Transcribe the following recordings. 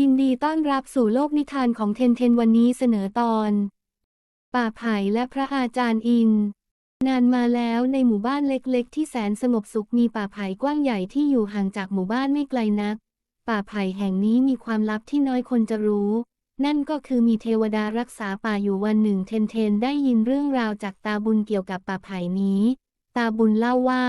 ยินดีต้อนรับสู่โลกนิทานของเทนเทนวันนี้เสนอตอน ป่าไผ่และพระอาจารย์อิน นานมาแล้วในหมู่บ้านเล็กๆ ที่แสนสงบสุขมีป่าไผ่กว้างใหญ่ที่อยู่ห่างจากหมู่บ้านไม่ไกลนัก ป่าไผ่แห่งนี้มีความลับที่น้อยคนจะรู้ นั่นก็คือมีเทวดารักษาป่าอยู่วันหนึ่งเทนเทนได้ยินเรื่องราวจากตาบุญเกี่ยวกับป่าไผ่นี้ ตาบุญเล่าว่า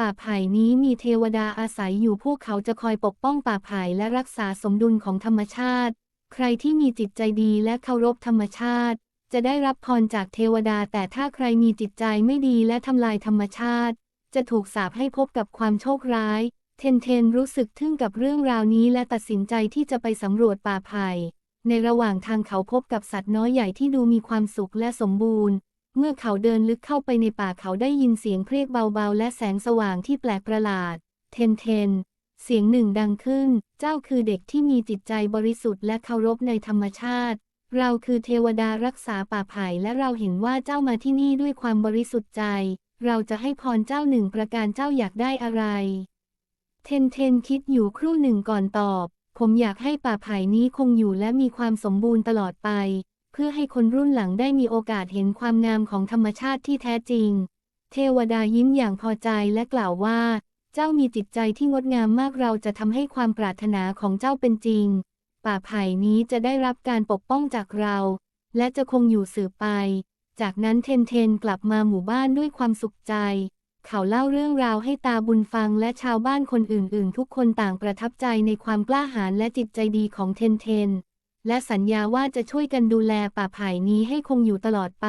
ป่าไผ่นี้มีเทวดาอาศัยอยู่พวกเขาจะคอยปกป้องป่าไผ่และรักษาสมดุลของธรรมชาติ ใครที่มีจิตใจดีและเคารพธรรมชาติ จะได้รับพรจากเทวดา แต่ถ้าใครมีจิตใจไม่ดีและทำลายธรรมชาติ จะถูกสาปให้พบกับความโชคร้าย เทนเทนรู้สึกทึ่งกับเรื่องราวนี้และตัดสินใจที่จะไปสำรวจป่าไผ่ในระหว่างทางเขาพบกับสัตว์น้อยใหญ่ที่ดูมีความสุขและสมบูรณ์ เมื่อเขาเดินลึกเข้าไปในป่าเขาได้ยินเสียงเพรียกเบาๆ และแสงสว่างที่แปลกประหลาด เทนเทน เสียงหนึ่งดังขึ้น เจ้าคือเด็กที่มีจิตใจบริสุทธิ์และเคารพในธรรมชาติ เราคือเทวดารักษาป่าไผ่และเราเห็นว่าเจ้ามาที่นี่ด้วยความบริสุทธิ์ใจ เราจะให้พรเจ้าหนึ่งประการเจ้าอยากได้อะไร เทนเทนคิดอยู่ครู่หนึ่งก่อนตอบ ผมอยากให้ป่าไผ่นี้คงอยู่และมีความสมบูรณ์ตลอดไป เพื่อให้คนรุ่นหลังได้มีโอกาสเห็นความงามของธรรมชาติที่แท้จริง เทวดายิ้มอย่างพอใจและกล่าวว่า เจ้ามีจิตใจที่งดงามมากเราจะทำให้ความปรารถนาของเจ้าเป็นจริง ป่าไผ่นี้จะได้รับการปกป้องจากเรา และจะคงอยู่สืบไป จากนั้นเทนเทนกลับมาหมู่บ้านด้วยความสุขใจ เขาเล่าเรื่องราวให้ตาบุญฟังและชาวบ้านคนอื่นๆ ทุกคนต่างประทับใจในความกล้าหาญและจิตใจดีของเทนเทน และสัญญาว่าจะช่วยกันดูแลป่าไผ่นี้ให้คงอยู่ตลอดไป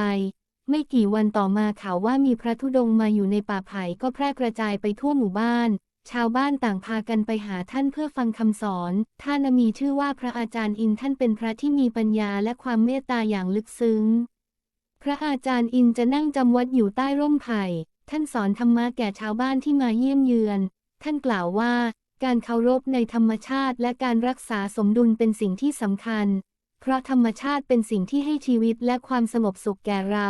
ไม่กี่วันต่อมาข่าวว่ามีพระธุดงค์มาอยู่ในป่าไผ่ก็แพร่กระจายไปทั่วหมู่บ้าน ชาวบ้านต่างพากันไปหาท่านเพื่อฟังคำสอน ท่านมีชื่อว่าพระอาจารย์อินท่านเป็นพระที่มีปัญญาและความเมตตาอย่างลึกซึ้ง พระอาจารย์อินจะนั่งจำวัดอยู่ใต้ร่มไผ่ ท่านสอนธรรมะแก่ชาวบ้านที่มาเยี่ยมเยือน ท่านกล่าวว่า การเคารพในธรรมชาติและการรักษาสมดุลเป็นสิ่งที่สำคัญ เพราะธรรมชาติเป็นสิ่งที่ให้ชีวิตและความสงบสุขแก่เรา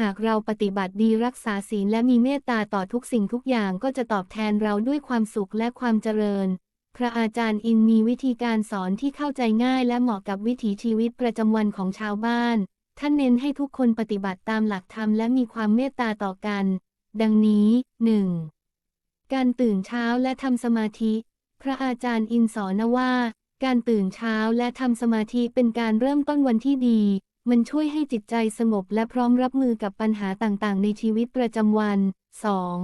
หากเราปฏิบัติดีรักษาศีลและมีเมตตาต่อทุกสิ่งทุกอย่างก็จะตอบแทนเราด้วยความสุขและความเจริญ พระอาจารย์อินมีวิธีการสอนที่เข้าใจง่ายและเหมาะกับวิถีชีวิตประจำวันของชาวบ้าน ท่านเน้นให้ทุกคนปฏิบัติตามหลักธรรมและมีความเมตตาต่อกัน ดังนี้ 1. การตื่นเช้าและทำสมาธิ พระอาจารย์อินสอนว่า การตื่นเช้าและทำสมาธิเป็นการเริ่มต้นวันที่ดี มันช่วยให้จิตใจสงบและพร้อมรับมือกับปัญหาต่างๆ ในชีวิตประจำวัน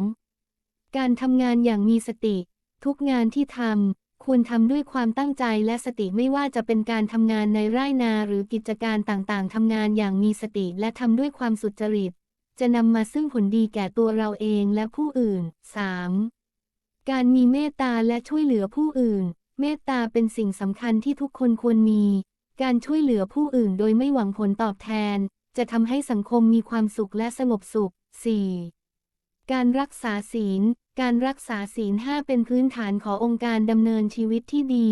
2. การทำงานอย่างมีสติ ทุกงานที่ทำควรทำด้วยความตั้งใจและสติไม่ว่าจะเป็นการทำงานในไร่นาหรือกิจการต่างๆทำงานอย่างมีสติและทำด้วยความสุจริต จะนำมาซึ่งผลดีแก่ตัวเราเองและผู้อื่น 3. การมีเมตตาและช่วยเหลือผู้อื่น เมตตาเป็นสิ่งสำคัญที่ทุกคนควรมี การช่วยเหลือผู้อื่นโดยไม่หวังผลตอบแทน จะทำให้สังคมมีความสุขและสงบสุข 4. การรักษาศีล การรักษาศีลห้าเป็นพื้นฐานขององค์การดำเนินชีวิตที่ดี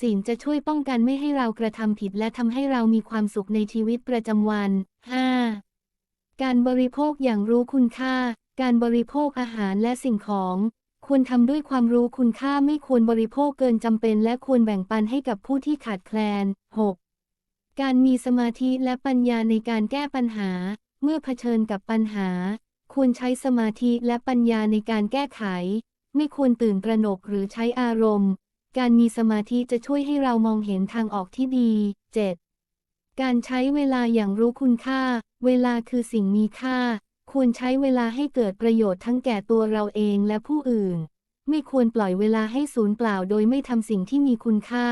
ศีลจะช่วยป้องกันไม่ให้เรากระทำผิดและทำให้เรามีความสุขในชีวิตประจำวัน 5. การบริโภคอย่างรู้คุณค่า การบริโภคอาหารและสิ่งของ ควรทำด้วยความรู้คุณค่าไม่ควรบริโภคเกินจำเป็น และควรแบ่งปันให้กับผู้ที่ขาดแคลน 6. การมีสมาธิและปัญญาในการแก้ปัญหา เมื่อเผชิญกับปัญหา ควรใช้สมาธิและปัญญาในการแก้ไข ไม่ควรตื่นตระหนกหรือใช้อารมณ์ การมีสมาธิจะช่วยให้เรามองเห็นทางออกที่ดี 7. การใช้เวลาอย่างรู้คุณค่า เวลาคือสิ่งมีค่า ควรใช้เวลาให้เกิดประโยชน์ทั้งแก่ตัวเราเองและผู้อื่น ไม่ควรปล่อยเวลาให้สูญเปล่าโดยไม่ทำสิ่งที่มีคุณค่า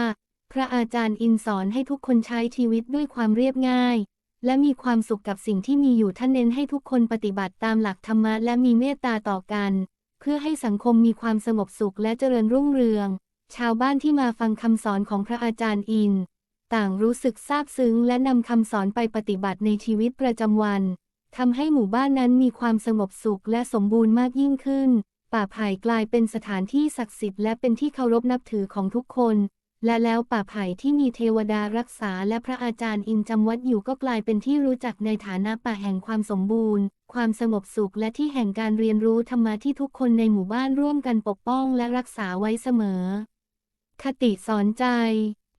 พระอาจารย์อินสอนให้ทุกคนใช้ชีวิตด้วยความเรียบง่าย และมีความสุขกับสิ่งที่มีอยู่ท่านเน้นให้ทุกคนปฏิบัติตามหลักธรรมะและมีเมตตาต่อกัน เพื่อให้สังคมมีความสงบสุขและเจริญรุ่งเรือง ชาวบ้านที่มาฟังคำสอนของพระอาจารย์อิน ต่างรู้สึกซาบซึ้งและนำคำสอนไปปฏิบัติในชีวิตประจำวัน ทำให้หมู่บ้านนั้นมีความสงบสุขและสมบูรณ์มากยิ่งขึ้น ป่าไผ่กลายเป็นสถานที่ศักดิ์สิทธิ์และเป็นที่เคารพนับถือของทุกคน และแล้วป่าไผ่ที่มีเทวดารักษาและพระอาจารย์อินจำวัดอยู่ก็กลายเป็นที่รู้จักในฐานะป่าแห่งความสมบูรณ์ ความสงบสุขและที่แห่งการเรียนรู้ธรรมะที่ทุกคนในหมู่บ้านร่วมกันปกป้องและรักษาไว้เสมอ คติสอนใจ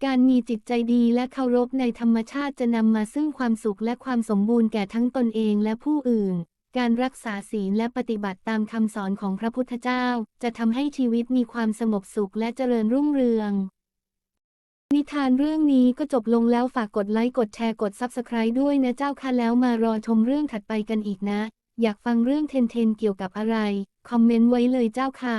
การมีจิตใจดีและเคารพในธรรมชาติจะนำมาซึ่งความสุขและความสมบูรณ์แก่ทั้งตนเองและผู้อื่น การรักษาศีลและปฏิบัติตามคำสอนของพระพุทธเจ้า จะทำให้ชีวิตมีความสงบสุขและเจริญรุ่งเรือง นิทานเรื่องนี้ก็จบลงแล้วฝากกดไลค์กดแชร์กด Subscribe ด้วยนะเจ้าค่ะแล้วมารอชมเรื่องถัดไปกันอีกนะ อยากฟังเรื่องเทนเทนเกี่ยวกับอะไร คอมเมนต์ไว้เลยเจ้าค่ะ